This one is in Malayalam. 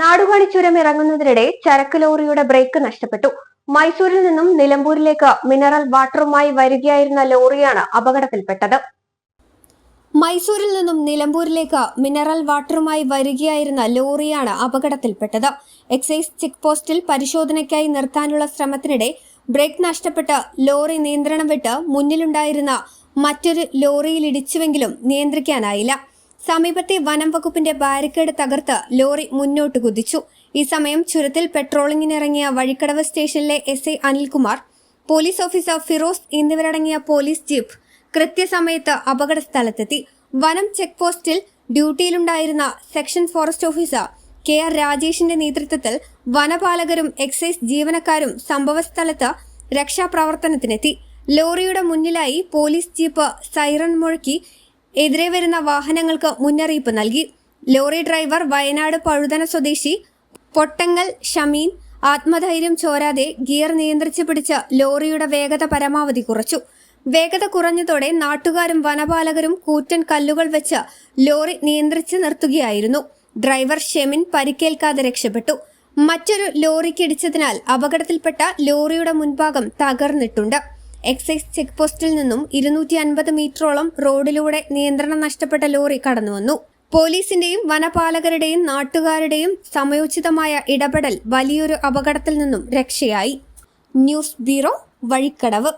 നാടുകാണി ചുരം ഇറങ്ങുന്നതിനിടെ ചരക്ക് ലോറിയുടെ ബ്രേക്ക് നഷ്ടപ്പെട്ടു. മൈസൂരിൽ നിന്നും നിലമ്പൂരിലേക്ക് മിനറൽ വാട്ടറുമായി വരികയായിരുന്ന ലോറിയാണ് അപകടത്തിൽപ്പെട്ടത്. മൈസൂരിൽ നിന്നും നിലമ്പൂരിലേക്ക് മിനറൽ വാട്ടറുമായി വരികയായിരുന്ന ലോറിയാണ് അപകടത്തിൽപ്പെട്ടത്. എക്സൈസ് ചെക്ക് പോസ്റ്റിൽ പരിശോധനയ്ക്കായി നിർത്താനുള്ള ശ്രമത്തിനിടെ ബ്രേക്ക് നഷ്ടപ്പെട്ട് ലോറി നിയന്ത്രണം വിട്ട് മുന്നിലുണ്ടായിരുന്ന മറ്റൊരു ലോറിയിൽ ഇടിച്ചുവെങ്കിലും നിയന്ത്രിക്കാനായില്ല. സമീപത്തെ വനം വകുപ്പിന്റെ ബാരിക്കേഡ് തകർത്ത് ലോറി മുന്നോട്ട് കുതിച്ചു. ഈ സമയം ചുരത്തിൽ പെട്രോളിങ്ങിനിറങ്ങിയ വഴിക്കടവ് സ്റ്റേഷനിലെ S I Anilkumar police officer Firoz എന്നിവരടങ്ങിയ പോലീസ് ജീപ്പ് കൃത്യസമയത്ത് അപകട സ്ഥലത്തെത്തി വനം ചെക്ക് പോസ്റ്റിൽ ഡ്യൂട്ടിയിലുണ്ടായിരുന്ന section forest officer K R രാജേഷിന്റെ നേതൃത്വത്തിൽ വനപാലകരും എക്സൈസ് ജീവനക്കാരും സംഭവസ്ഥലത്ത് രക്ഷാപ്രവർത്തനത്തിനെത്തി. ലോറിയുടെ മുന്നിലായി പോലീസ് ജീപ്പ് സൈറൺ മുഴക്കി എതിരെ വരുന്ന വാഹനങ്ങൾക്ക് മുന്നറിയിപ്പ് നൽകി. ലോറി ഡ്രൈവർ വയനാട് പഴുതന സ്വദേശി പൊട്ടങ്ങൽ ഷമീൻ ആത്മധൈര്യം ചോരാതെ ഗിയർ നിയന്ത്രിച്ചു പിടിച്ച ലോറിയുടെ വേഗത പരമാവധി കുറച്ചു. വേഗത കുറഞ്ഞതോടെ നാട്ടുകാരും വനപാലകരും കൂറ്റൻ കല്ലുകൾ വെച്ച് ലോറി നിയന്ത്രിച്ച് നിർത്തുകയായിരുന്നു. ഡ്രൈവർ ഷെമിൻ പരിക്കേൽക്കാതെ രക്ഷപ്പെട്ടു. മറ്റൊരു ലോറിക്കിടിച്ചതിനാൽ അപകടത്തിൽപ്പെട്ട ലോറിയുടെ മുൻഭാഗം തകർന്നിട്ടുണ്ട്. എക്സൈസ് ചെക്ക് പോസ്റ്റിൽ നിന്നും ഇരുന്നൂറ്റി അൻപത് മീറ്ററോളം റോഡിലൂടെ നിയന്ത്രണം നഷ്ടപ്പെട്ട ലോറി കടന്നുവന്നു. പോലീസിന്റെയും വനപാലകരുടെയും നാട്ടുകാരുടെയും സമയോചിതമായ ഇടപെടൽ വലിയൊരു അപകടത്തിൽ നിന്നും രക്ഷയായി. News bureau Vazhikkadavu.